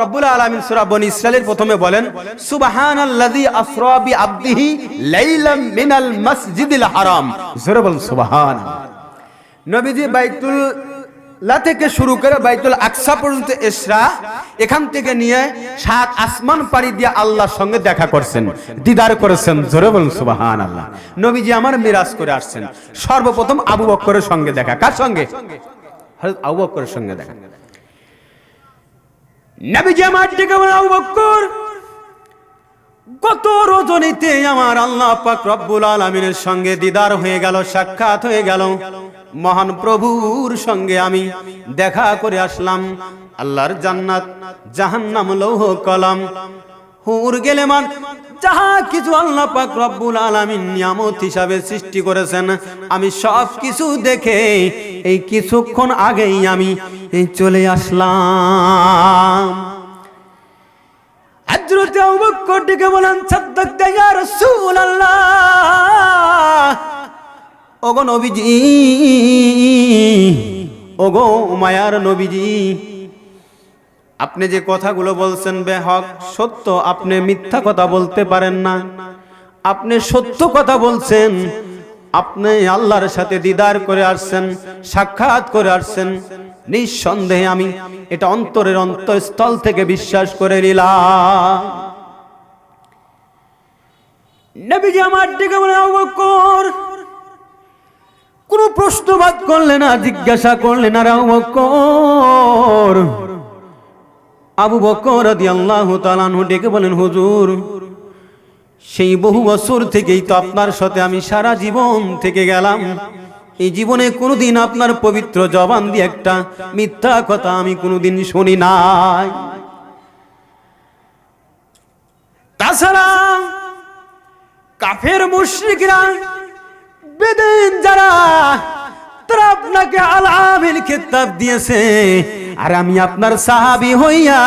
রব্বুল প্রথমে বলেন লাইলাম মিনাল হারাম। নবীজি বাইতুল লা থেকে শুরু করে বাইতুল আকসা পর্যন্ত ইসরা এখান থেকে নিয়ে সাত আসমান পাড়ি দিয়ে আল্লাহর সঙ্গে দেখা করছেন, দিদার করেছেন। জোরে বলুন সুবাহান আল্লাহ নবীজি আমার মিরাজ করে আসছেন। সর্বপ্রথম আবু বক্করের সঙ্গে দেখা। কার সঙ্গে? আবু বক্করের সঙ্গে দেখা। কত রজনীতে আমার আল্লাহ পাক রব্বুল আলমিনের সঙ্গে দিদার হয়ে গেল, সাক্ষাৎ হয়ে গেল। মহান প্রভুর সঙ্গে আমি দেখা করে আসলাম। আল্লাহর জান্নাত, জাহান্নাম লৌহ কলম। হুর গেলে মান যাহা কিছু আল্লাহ পাক রব্বুল আলামিন নিয়ামত হিসাবে সৃষ্টি করেছেন, আমি সব কিছু দেখে এই কিছুক্ষণ আগেই আমি এই চলে আসলাম। হযরত আবু বকর ডেকে বলেন ওগো নবীজি, ওগো মায়ার নবীজি আপনি যে কথাগুলো বলছেন বেহক, সত্য আপনি মিথ্যা কথা বলতে পারেন না। আপনি সত্য কথা বলছেন, আপনি আল্লাহর সাথে দিদার করে আসছেন, সাক্ষাৎ করে আসছেন। নিঃসন্দেহে আমি এটা অন্তরের অন্তঃস্থল থেকে বিশ্বাস করে নিলাম। নবীজি আমার দিকে বলে আবু বকর কোনো প্রশ্নবাদ করলে না, জিজ্ঞাসা করলে না রে আবু বকর আবু বকর রাদিয়াল্লাহু তাআলা ডেকে বলেন, হুজুর, সেই বহু বছর থেকেই তো আপনার সাথে আমি সারা জীবন থেকে গেলাম। এই জীবনে কোনোদিন আপনার পবিত্র জবান দিয়ে একটা মিথ্যা কথা আমি কোনোদিন শুনি নাই। তাছাড়া কাফের মুশরিকরা, বেদেন যারা, তারা আপনাকে আল খেতাব দিয়েছে। আর আমি আপনার সাহাবি হইয়া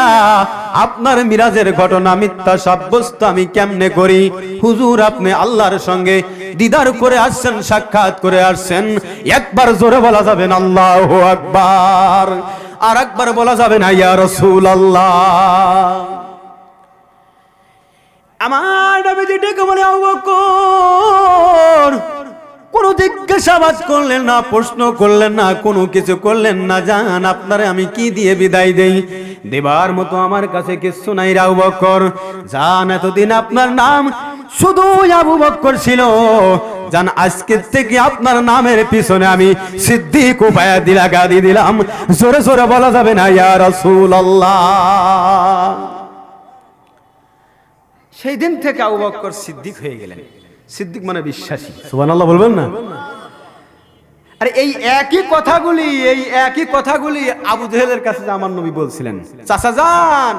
আপনার মিরাজের ঘটনা, মিথ্যা সাব্যস্ত আমি কেমনে করি? হুজুর, আপনি আল্লাহর সঙ্গে দিদার করে আসছেন, সাক্ষাৎ করে আসছেন। একবার জোরে বলা যাবেন আল্লাহ আকবার। আর একবার বলা যাবে না, ইয়া রসুল আল্লাহ আমার নবীজি ডেকে বলে, আবু বকর কোনো জিজ্ঞাসাবাদ করলেন না, প্রশ্ন করলেন না, কোনো কিছু করলেন না। জান, আপনারে আমি কি দিয়ে বিদায় দেই? দেবার মতো আমার কাছে কিছু নাই রে আবু বকর জান, এতদিন আপনার নাম শুধু আবু বকর ছিল। জান আজকে থেকে আপনার নামের পিছনে আমি সিদ্দিক উপায়া দিলা গাদি দিলাম। জোরে জোরে বলা যাবে না, ইয়া রাসূলুল্লাহ। সেই দিন থেকে আবু বক্কর সিদ্দিক হয়ে গেলেন। সিদ্দিক মানে বিশ্বাসী। সুবহানাল্লাহ বলবেন না? আরে এই একই কথাগুলি, এই একই কথাগুলি আবু জেহেলের কাছে আমার নবী বলছিলেন। চাচা যান।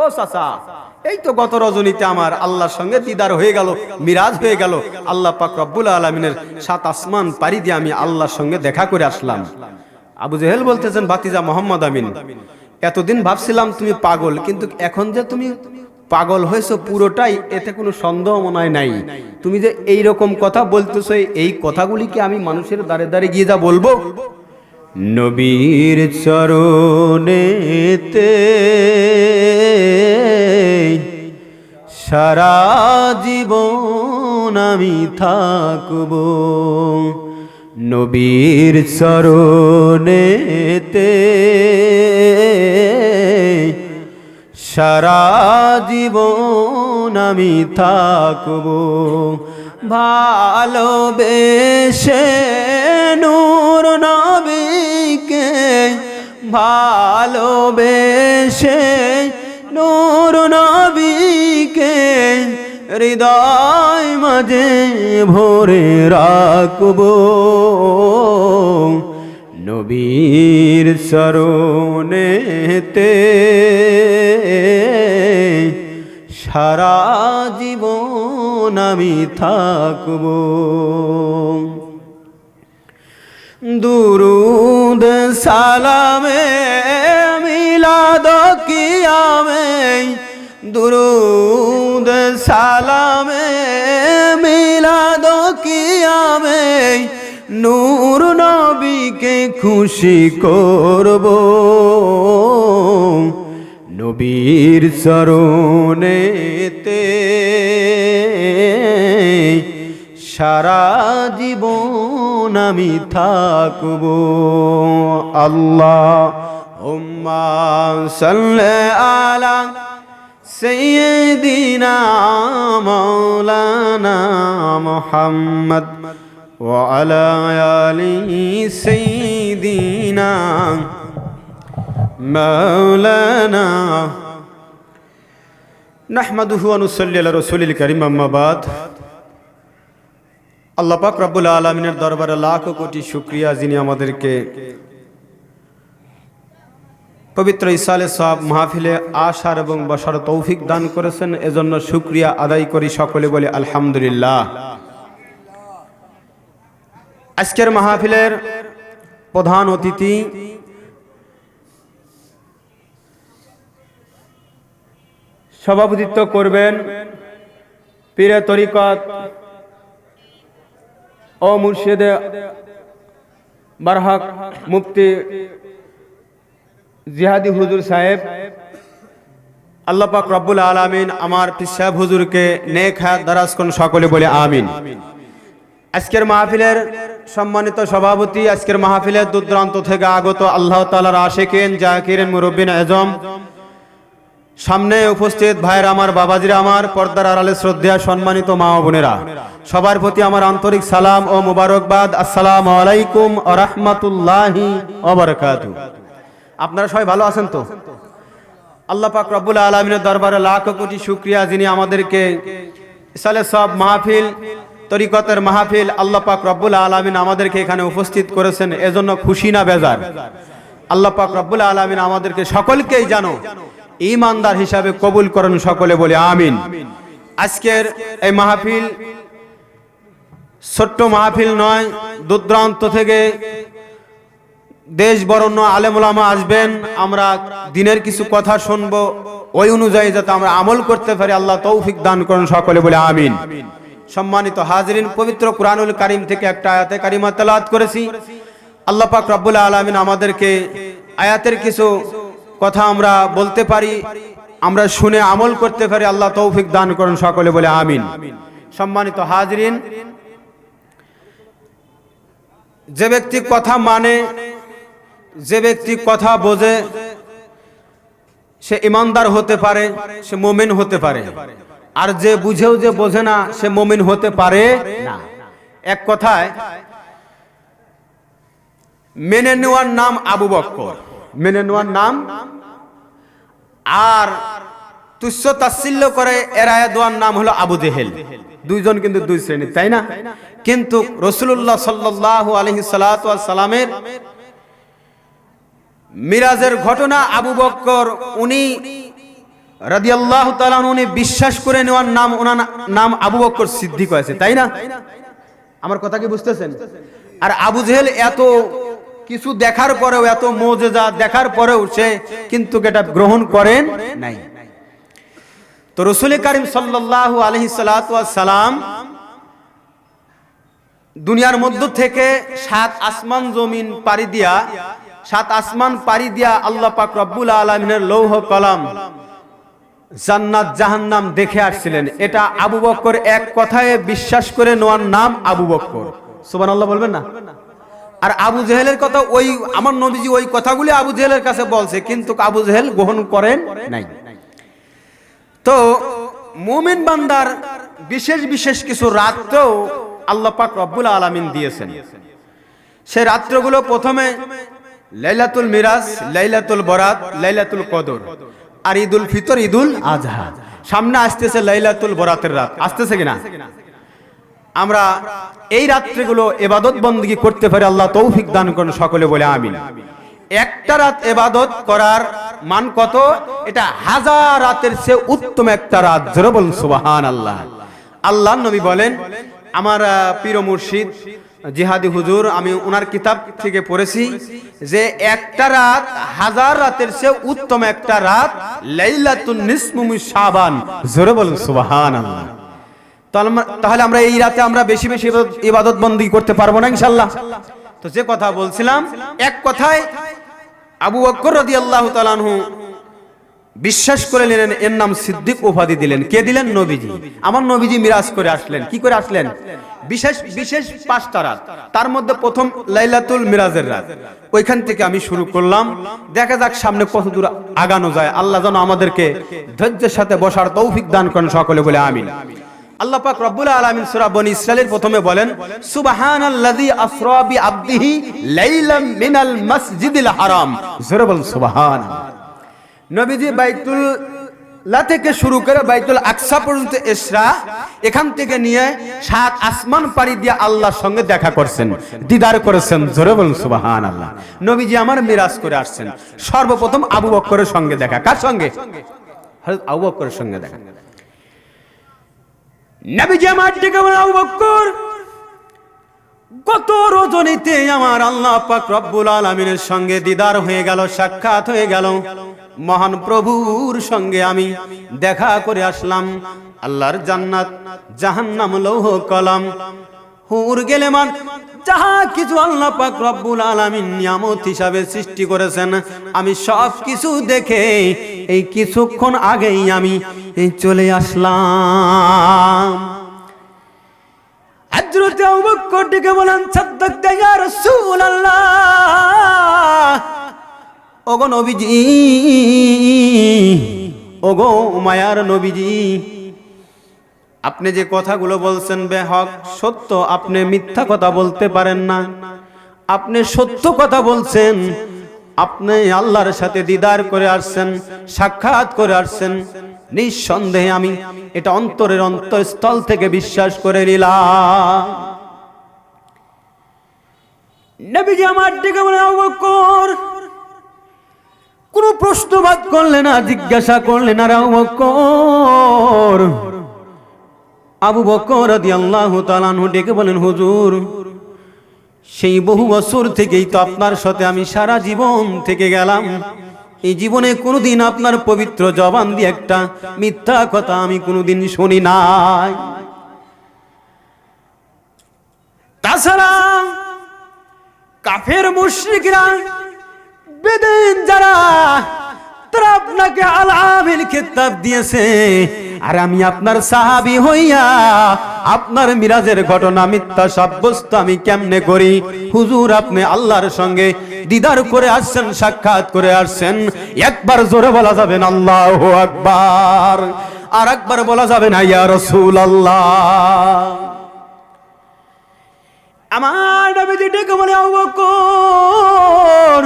ও চাচা, এই তো গত রজনীতে আমার আল্লাহর সঙ্গে দিদার হয়ে গেল, মিরাজ হয়ে গেল। আল্লাহ পাক রব্বুল আলমিনের সাত আসমান পাড়ি দিয়ে আমি আল্লাহর সঙ্গে দেখা করে আসলাম। আবু জেহেল বলতেছেন, ভাতিজা মোহাম্মদ আমিন, এতদিন ভাবছিলাম তুমি পাগল, কিন্তু এখন যে তুমি পাগল হয়েছো পুরোটাই, এতে কোনো সন্দেহ মনে হয় নাই। তুমি যে এই রকম কথা বলতেছো, এই কথাগুলি কি আমি মানুষের দাঁড়ে দাঁড়ে গিয়ে যা বলব। নবীর চরণেতে সারা জীবন আমি থাকব। নবীর চরণেতে সারা জীবন আমি থাকব। ভালোবেসে নূর নবীকে, ভালোবেসে নূর নবীকে হৃদয় মাঝে ভরে রাখব। নবীর চরণেতে সারা জীবন আমি থাকব। দুরুদ, সালামে, মিলাদ, কিয়ামে, দুরুদ, সালামে, মিলাদ, কিয়ামে, নূর নবীকে খুশি করব। নবীর চরণেতে সারা জীবন আমি থাকব আল্লাহ উম্মা সাল্লে আলা سيدنا مولانا محمد وعلى آل سيدنا মাওলানা। নাহমাদুহু আনুসল্লি আল্লাহ রসুলিল করিম আম্মাবাদ আল্লাহ পাক রব্বুল আলমিনের দরবারে লাখো কোটি শুক্রিয়া যিনি আমাদেরকে পবিত্র ইসালে সব মাহফিলে আসার এবং বসার তৌফিক দান করেছেন। এজন্য শুক্রিয়া আদায় করি সকলে বলে আলহামদুলিল্লাহ। আজকের মাহফিলের প্রধান অতিথি সভাপতিত্ব করবেন পীরে তরিকত ও মুর্শিদে বারহাক মুফতি জিহাদি হুজুর সাহেব। আল্লাহ পাক রব্বুল আলামিন আমার পিসাব হুজুরকে নেক হায়াত দারাজ করুন সকলে বলে আমিন। আজকের মাহফিলের সম্মানিত সভাপতি আজকের মাহফিলের দূরদূরান্ত থেকে আগত আল্লাহ তাআলার আশেকেন, জাকিরিন, মুরব্বিন, আজম সামনে উপস্থিত ভাইয়ের আমার, বাবাজিরা আমার, পর্দার আড়ালে শ্রদ্ধা সম্মানিত মা বোনেরা, সবার প্রতি আমার আন্তরিক সালাম ও মুবারকবাদ। আসসালাম আলাইকুম ও রহমতুল্লাহি আপনারা সবাই ভালো আছেন তো? আল্লাহ পাক রব্বুল আলমিনের দরবারে লাখ কোটি শুক্রিয়া যিনি আমাদেরকে সালে সব মাহফিল, তরিকতের মাহফিল আল্লাহ পাক রব্বুল আলমিন আমাদেরকে এখানে উপস্থিত করেছেন, এজন্য খুশি না বেজার। আল্লাহ পাক রব্বুল আলমিন আমাদেরকে সকলকেই জানো ইমানদার হিসাবে কবুল করেন সকলে বলে আমিন। আজকের এই মাহফিল ছোট্ট মাহফিল নয় দূরদূরান্ত থেকে দেশ বরণ্য আলেমুলামা আসবেন আমরা দিনের কিছু কথা শুনব ওই অনুযায়ী যাতে আমরা আমল করতে পারি আল্লাহ তৌফিক দান করুন সকলে বলে আমিন। সম্মানিত হাজরিন পবিত্র কুরআনুল কারিম থেকে একটা আয়াতে কারিমা তেলাওয়াত করেছি। আল্লাহ পাক রব্বুল আলামিন আমাদেরকে আয়াতের কিছু কথা আমরা বলতে পারি, আমরা শুনে আমল করতে পারি। আল্লাহ তৌফিক দান করুন সকলে বলে আমিন। সম্মানিত হাজরিন, যে ব্যক্তি কথা মানে যে ব্যক্তি কথা বোঝে, সে ইমানদার হতে পারে, সে মোমেন হতে পারে। আর যে বুঝেও যে বোঝে না, সে মোমিন হতে পারে না। এক কথায়, মেনে নেওয়ার নাম আবু বক্কর। মেনে নেওয়ার নাম? আর তুচ্ছ তাচ্ছিল্য করে এরায় দেওয়ার নাম হলো আবু জেহেল। দুইজন কিন্তু দুই শ্রেণি তাই না? কিন্তু রসুল্লাহ সাল্লাহ আলহি সালামের মিরাজের ঘটনা আবু বক্কর, উনি রাদিয়াল্লাহু তাআলা উনি বিশ্বাস করে নেওয়ার নাম, ওনার নাম আবু বক্কর সিদ্দিক হয়েছে, তাই না? আমার কথা কি বুঝতেছেন? আর আবু জেহেল এত কিছু দেখার পরেও, এত মোজেজা দেখার পরেও সে কিন্তু এটা গ্রহণ করেন নাই। তো রসুল করিম সাল্লাল্লাহু আলাইহি সালাম দুনিয়ার মধ্য থেকে সাত আসমান জমিন পাড়ি দিয়া, সাত আসমান পাড়ি দিয়া আল্লাহ পাক রব্বুল আলমিনের লৌহ কলাম জান্নাত জাহান্নাম দেখে আসছিলেন। এটা আবু বক্কর এক কথায় বিশ্বাস করে নেওয়ার নাম আবু বক্কর। সুবান আল্লাহ বলবেন না? আর আবু জেহেলের কথা ওই, আমার নবীজি ওই কথাগুলি আবু জেহেলের কাছে বলছে, কিন্তু আবু জেহেল গ্রহণ করেন নাই। তো মুমিন বান্দার বিশেষ বিশেষ কিছু রাত্রেও আল্লাহ পাক রব্বুল আলামিন দিয়েছেন। সে রাত্রগুলো প্রথমে লাইলাতুল মিরাজ, লাইলাতুল বরাত, লাইলাতুল কদর আর ঈদুল ফিতর, ঈদুল আজহা সামনে আসতেছে লাইলাতুল বরাতের রাত। আসতেছে কিনা? আমরা এই রাত্রিগুলো এবাদত বন্দী করতে পারি, আল্লাহ তৌফিক দান করুন সকলে বলে আমিন। একটা রাত এবাদত করার মান কত? এটা হাজার রাতের চেয়ে উত্তম একটা রাত। জোরে বলুন সুবাহান আল্লাহ আল্লাহ নবী বলেন, আমার পীর মুর্শিদ, জিহাদি হুজুর, আমি ওনার কিতাব থেকে পড়েছি যে একটা রাত হাজার রাতের চেয়ে উত্তম একটা রাত, লাইলাতুন নিসমুমি শাবান। জোরে বলুন সুবাহান আল্লাহ তাহলে আমরা এই রাতে আমরা বেশি বেশি ইবাদত বন্দী করতে পারব না ইনশাল্লাহ তো যে কথা বলছিলাম, এক কথায় আবু বকর রাদিয়াল্লাহু তাআলাহু বিশ্বাস করে নিলেন, এর নাম সিদ্দিক উপাধি দিলেন। কে দিলেন? নবীজি। আমার নবীজি মিরাজ করে আসলেন। কি করে আসলেন? বিশেষ বিশেষ পাঁচটা রাত। তার মধ্যে প্রথম লাইলাতুল মিরাজের রাত। ওইখান থেকে আমি শুরু করলাম। দেখা যাক সামনে কত দূর আগানো যায়। আল্লাহ যেন আমাদেরকে ধৈর্যের সাথে বসার তৌফিক দান করেন সকলে বলে আমিন। আল্লাহ রব্বুল প্রথমে বলেন লাইলাম মিনাল হারাম। সুবহান নবীজি বাইতুল লা থেকে শুরু করে বাইতুল আকসা পর্যন্ত ইসরা এখান থেকে নিয়ে সাত আসমান পাড়ি দিয়ে আল্লাহর সঙ্গে দেখা করছেন, দিদার করেছেন। জোরে বলুন, সুবহানাল্লাহ। নবীজি আমার মিরাজ করে আসছেন। সর্বপ্রথম আবু বক্করের সঙ্গে দেখা। কার সঙ্গে? আবু বক্করের সঙ্গে দেখা। কত রজনীতে আমার আল্লাহ পাক রব্বুল আলমিনের সঙ্গে দিদার হয়ে গেল, সাক্ষাৎ হয়ে গেল। মহান প্রভুর সঙ্গে আমি দেখা করে আসলাম। আল্লাহর জান্নাত, জাহান্নাম লৌহ কলম। হুর গেলে মান যাহা কিছু আল্লাহ পাক রব্বুল আলামিন নিয়ামত হিসাবে সৃষ্টি করেছেন, আমি সব কিছু দেখে এই কিছুক্ষণ আগেই আমি এই চলে আসলাম। হযরত আবু বকর ডেকে বলেন ওগো নবীজি, ওগো মায়ার নবীজি আপনি যে কথাগুলো বলছেন বেহক, সত্য আপনি মিথ্যা কথা বলতে পারেন না। আপনি সত্য কথা বলছেন, আপনি আল্লাহর সাথে দিদার করে আসছেন, সাক্ষাৎ করে আসছেন। নিঃসন্দেহে আমি এটা অন্তরের অন্তঃস্থল থেকে বিশ্বাস করে নিলাম। নবীজি আমার দিকে বলে আবু বকর কোনো প্রশ্নবাদ করলে না, জিজ্ঞাসা করলে না রে আবু বকর রাদিয়াল্লাহু তাআলা ডেকে বলেন, হুজুর, সেই বহু বছর থেকেই তো আপনার সাথে আমি সারা জীবন থেকে গেলাম। এই জীবনে কোনোদিন আপনার পবিত্র জবান দিয়ে একটা মিথ্যা কথা আমি কোনোদিন শুনি নাই। তাছাড়া কাফের মুশরিকরা, বেদেন যারা, তারা আপনাকে আলামিন খেতাব দিয়েছে। আর আমি আপনার সাহাবি হইয়া আপনার মিরাজের ঘটনা, মিথ্যা সাব্যস্ত আমি কেমনে করি? হুজুর, আপনি আল্লাহর সঙ্গে দিদার করে আসছেন, সাক্ষাৎ করে আসছেন। একবার জোরে বলা যাবেন আল্লাহ আকবার। আর একবার বলা যাবে না, ইয়া রসুল আল্লাহ আমার নবীজি ডেকে বলে, আবু বকর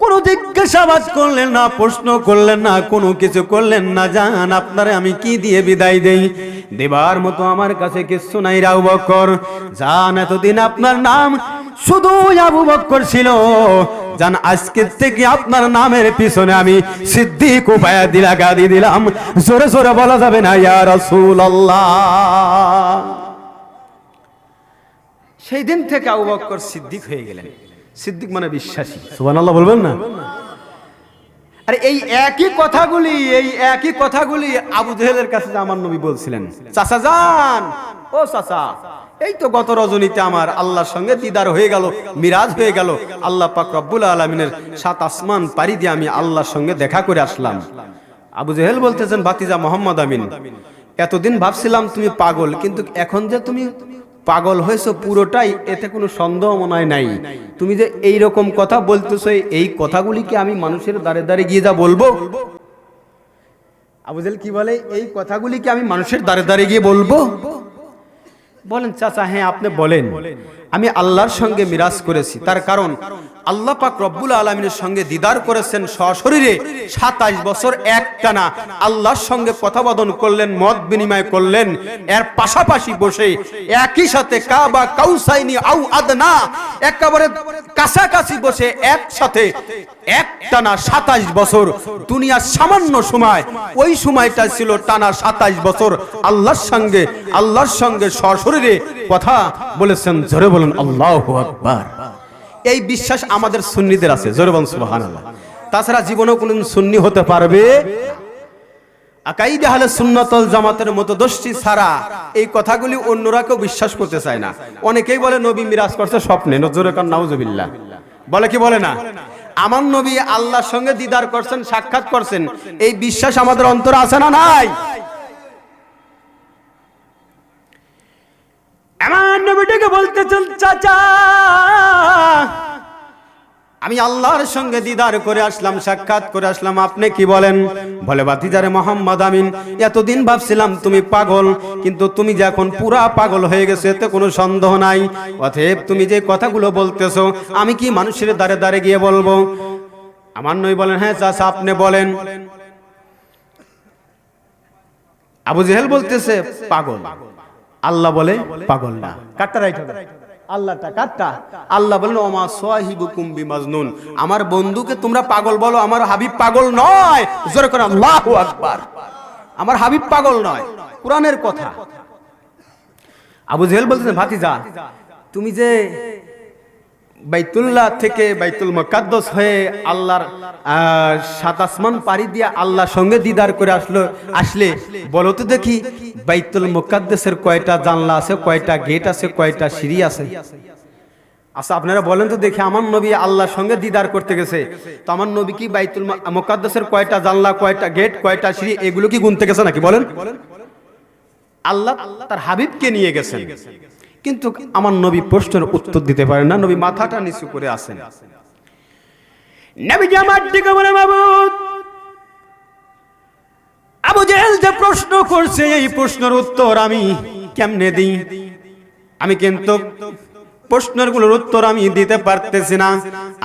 কোনো জিজ্ঞাসাবাদ করলেন না, প্রশ্ন করলেন না, কোনো কিছু করলেন না। জান, আপনারে আমি কি দিয়ে বিদায় দেই? দেবার মতো আমার কাছে কিছু নাই রাউ বকর জান, এতদিন আপনার নাম শুধু আবু বক্কর ছিল। জান, আজকের থেকে আপনার নামের পিছনে আমি সিদ্দিক উপায়া দিলা গাদি দিলাম। জোরে জোরে বলা যাবে না, ইয়া রাসূলুল্লাহ। সেই দিন থেকে আবু বক্কর সিদ্দিক হয়ে গেলেন। সিদ্দিক মানে বিশ্বাসী। সুবহানাল্লাহ বলবেন না? আরে এই একই কথাগুলি এই একই কথাগুলি আবু জেহেলের কাছে আমার নবী বলছিলেন। চাচা যান। ও চাচা এই তো গত রজনীতে আমার আল্লাহর সঙ্গে দিদার হয়ে গেল মিরাজ হয়ে গেল। আল্লাহ পাক রব্বুল আলমিনের সাত আসমান পাড়ি দিয়ে আমি আল্লাহর সঙ্গে দেখা করে আসলাম। আবু জেহেল বলতেছেন ভাতিজা মোহাম্মদ আমিন এতদিন ভাবছিলাম তুমি পাগল কিন্তু এখন যে তুমি পাগল হয়েছো পুরোটাই, এতে কোনো সন্দেহ মনে হয় নাই। তুমি যে এই রকম কথা বলতেছো, এই কথাগুলিকে আমি মানুষের দ্বারে দ্বারে গিয়ে যা বলব। আবুজেল কি বলে? এই কথাগুলিকে আমি মানুষের দ্বারে দ্বারে গিয়ে বলব। বলেন, চাচা হ্যাঁ আপনি বলেন বলেন। আমি আল্লাহর সঙ্গে মিরাজ করেছি। তার কারণ, আল্লাহ পাক রব্বুল আলমিনের সঙ্গে দিদার করেছেন সশরীরে সাতাইশ বছর একটানা। আল্লাহর সঙ্গে কথাবাদন করলেন, মত বিনিময় করলেন। এর পাশাপাশি বসে একই সাথে কাবা আউ আদনা একেবারে কাছাকাছি বসে একসাথে একটানা সাতাইশ বছর। দুনিয়ার সামান্য সময়, ওই সময়টা ছিল টানা সাতাইশ বছর। আল্লাহর সঙ্গে আল্লাহর সঙ্গে সশরীরে কথা বলেছেন, জোরে বলেন, আল্লাহ আকবার এই বিশ্বাস আমাদের সুন্নিদের আছে, জোরে বলেন, সুবহানাল্লাহ। তাছাড়া জীবনেও কোনদিন সুন্নি হতে পারবে? সুন্নতল জামাতের মতো দোষী ছাড়া এই কথাগুলি অন্যরা কেউ বিশ্বাস করতে চায় না। অনেকেই বলে, নবী মিরাজ করছে স্বপ্নে নজরে কান নাউজুবিল্লাহ বলে কি বলে না? আমার নবী আল্লাহর সঙ্গে দিদার করছেন, সাক্ষাৎ করছেন। এই বিশ্বাস আমাদের অন্তরে আছে না নাই? আমার নবীটাকে বলতেছেন চাচা। আমি আল্লাহর সঙ্গে দিদার করে আসলাম, সাক্ষাৎ করে আসলাম। আপনি কি বলেন? বলে বাতিজারে মোহাম্মদ আমিন, এতদিন ভাবছিলাম তুমি পাগল, কিন্তু তুমি যে এখন পুরা পাগল হয়ে গেছো, এতে কোনো সন্দেহ নাই। অতএব তুমি যে কথাগুলো বলতেছো, আমি কি মানুষের দ্বারে দ্বারে গিয়ে বলব? আমার নই বলেন হ্যাঁ চাচা, আপনি বলেন। আবু জেহেল বলতেছে পাগল পাগল। আল্লাহ বলে পাগল না। কাটটা রাইট হবে? আল্লাহটা কাটটা আল্লাহ বলেন, ওমা সাহিবুকুম বিমাজনুন। আমার বন্ধুকে তোমরা পাগল বলো, আমার হাবিব পাগল নয়। জোরে করে, আল্লাহু আকবার। আমার হাবিব পাগল নয়। কোরআনের কথা। আবু জেহেল বলতেছেন ভাতিজা, তুমি যে বাইতুল্লাহ থেকে বাইতুল মুকাদ্দাস হয়ে আল্লাহর সাত আসমান পাড়ি দিয়ে আল্লাহর সঙ্গে দিদার করে আসলো, আসলে বলো তো দেখি, বাইতুল মুকাদ্দাসের কয়টা জানলা আছে, কয়টা গেট আছে, কয়টা সিঁড়ি আছে? আচ্ছা আপনারা বলেন তো দেখি, আমার নবী আল্লাহর সঙ্গে দিদার করতে গেছে। তো আমার নবী কি বাইতুল মুকাদ্দাসের কয়টা জানলা, কয়টা গেট, কয়টা সিঁড়ি, এগুলো কি গুনতে গেছে নাকি? বলেন। আল্লাহ তার হাবিবকে নিয়ে গেছেন। কিন্তু আমার নবী প্রশ্নের উত্তর দিতে পারেন না, নবী মাথাটা নিচু করে আসেন নবী দিকে আবু জেহেল যে প্রশ্ন করছে, এই প্রশ্নের উত্তর আমি কেমনে দিই? আমি কিন্তু প্রশ্নগুলোর উত্তর আমি দিতে পারতেছি না।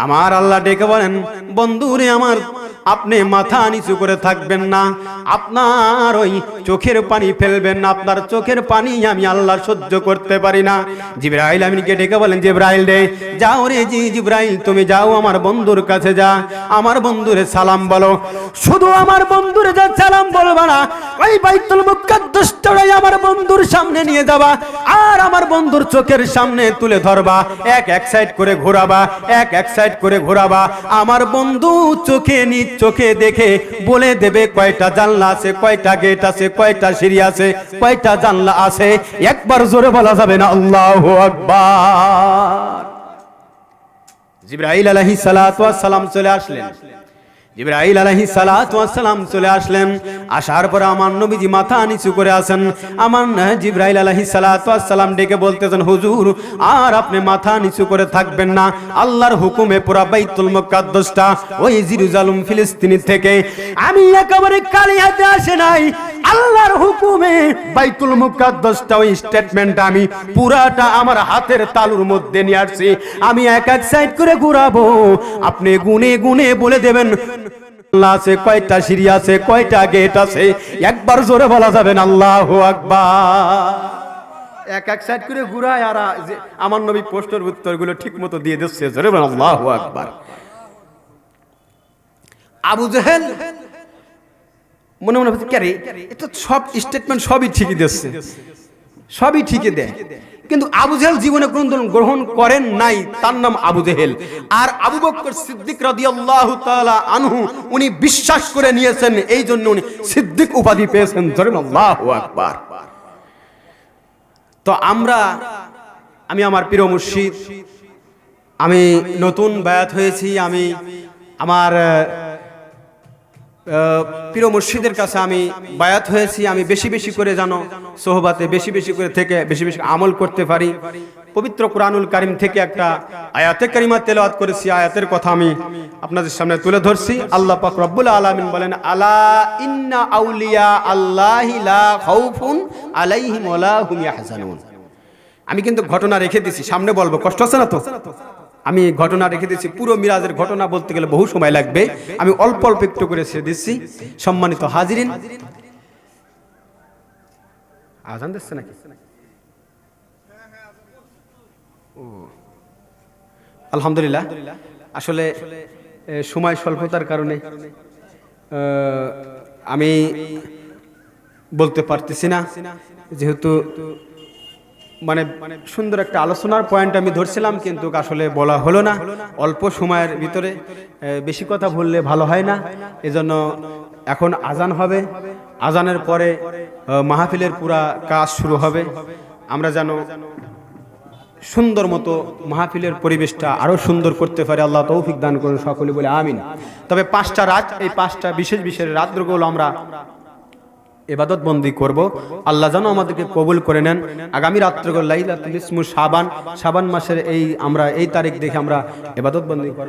আমার আল্লাহ ডেকে বলেন, বন্ধুরে, আমার আপনি মাথা নিচু করে থাকবেন না। আপনার ওই চোখের পানি ফেলবেন না। আপনার চোখের পানি আমি আল্লাহ সহ্য করতে পারি না। জিব্রাইল আমিনকে ডেকে বলেন, জিব্রাইল রে, যাও রে জি জিব্রাইল, তুমি যাও আমার বন্ধুর কাছে যা। আমার বন্ধুরে সালাম বলো। শুধু আমার বন্ধুরে যা, সালাম বলবা না। ওই বাইতুল মুকাদ্দাসটাই আমার বন্ধুর সামনে নিয়ে যাবা আর আমার বন্ধুর চোখের সামনে তুলে ধরবা। এক এক সাইড করে ঘোরাবা, এক এক সাইড করে ঘোরাবা। আমার বন্ধু চোখে নিজ চোখে দেখে বলে দেবে কয়টা জানলা আছে, কয়টা গেট আছে, কয়টা সিঁড়ি আছে, কয়টা জানলা আছে। একবার জোরে বলা যাবে না, আল্লাহ আকবার। সালাতু ওয়াস সালাম চলে আসলেন। জিব্রাইল ওয়াস সালাম চলে আসলেন। আসার পরে আমার নবীজি মাথা নিচু করে আছেন আমার জিব্রাইল ওয়াস সালাম ডেকে বলতেছেন, হুজুর, আর আপনি মাথা নিচু করে থাকবেন না। আল্লাহর হুকুমে পুরা বাইতুল মুকাদ্দাসটা ওই জেরুজালেম ফিলিস্তিনি থেকে আমি একেবারে কালি হাতে আসে নাই। আল্লাহর হুকুমে বাইতুল মুকাদ্দাসটা ওই স্টেটমেন্ট আমি পুরাটা আমার হাতের তালুর মধ্যে নিয়ে আসছি। আমি এক এক সাইড করে ঘুরাবো। আপনি গুনে গুনে বলে দেবেন আল্লাহ আছে, কয়টা সিঁড়ি আছে, কয়টা গেট আছে? একবার জোরে বলা যাবে না, আল্লাহ এক এক সাইড করে ঘুরায় আর আমার নবী প্রশ্নের উত্তরগুলো ঠিক মতো দিয়ে দিচ্ছে, জোরে বলেন, আল্লাহ আকবার। আবু জেহেল মনে মনে হচ্ছে কে এটা সব স্টেটমেন্ট সবই ঠিকই দিচ্ছে। সবই ঠিকই দেয়। কিন্তু আবু জেহেল জীবনে কোন গ্রহণ করেন নাই, তার নাম আবু জেহেল। আর আবু বকর সিদ্দিক রাদিয়াল্লাহু তাআলা আনহু, উনি বিশ্বাস করে নিয়েছেন, এই জন্য উনি সিদ্দিক উপাধি পেয়েছেন, ধরেন আল্লাহু আকবার। তো আমরা, আমি আমার প্রিয় মুর্শিদ, আমি নতুন বায়াত হয়েছি, আমি আমার প্রিয় মুর্শিদের কাছে আমি বায়াত হয়েছি, আমি বেশি বেশি করে জানো সোহবাতে বেশি বেশি করে থেকে বেশি বেশি আমল করতে পারি। পবিত্র কোরআনুল কারিম থেকে একটা আয়াতে কারিমা তেলাওয়াত করেছি, আয়াতের কথা আমি আপনাদের সামনে তুলে ধরছি। আল্লাহ পাক রব্বুল আলামিন বলেন, আলা ইন্না আউলিয়া আল্লাহি লা খাউফুন আলাইহিম ওয়ালা হুম ইয়াহজানুন। আমি কিন্তু ঘটনা রেখে দিছি, সামনে বলব, কষ্ট আছে না তো? আমি ঘটনা রেখে দিচ্ছি পুরো মিরাজের ঘটনা বলতে গেলে বহু সময় লাগবে। আমি অল্প অল্প একটু করে ছেড়ে দিচ্ছি। সম্মানিত হাজিরিন। আজান দিচ্ছে নাকি? ও। আলহামদুলিল্লাহ। আসলে সময় স্বল্পতার কারণে আমি বলতে পারতেছি না। যেহেতু মানে সুন্দর একটা আলোচনার পয়েন্ট আমি ধরছিলাম, কিন্তু আসলে বলা হলো না। অল্প সময়ের ভিতরে বেশি কথা বললে ভালো হয় না। এজন্য এখন আজান হবে। আজানের পরে মাহফিলের পুরা কাজ শুরু হবে। আমরা যেন সুন্দর মতো মাহফিলের পরিবেশটা আরও সুন্দর করতে পারে। আল্লাহ তৌফিক দান করুন সকলে বলে আমিন। তবে পাঁচটা রাত, এই পাঁচটা বিশেষ বিশেষ রাতগুলো আমরা এবাদত বন্দি করব। আল্লাহ যেন আমাদেরকে কবুল করে নেন। আগামী রাত্রে লাইলাতুল সাবান সাবান মাসের এই আমরা এই তারিখ দেখে আমরা এবাদত বন্দি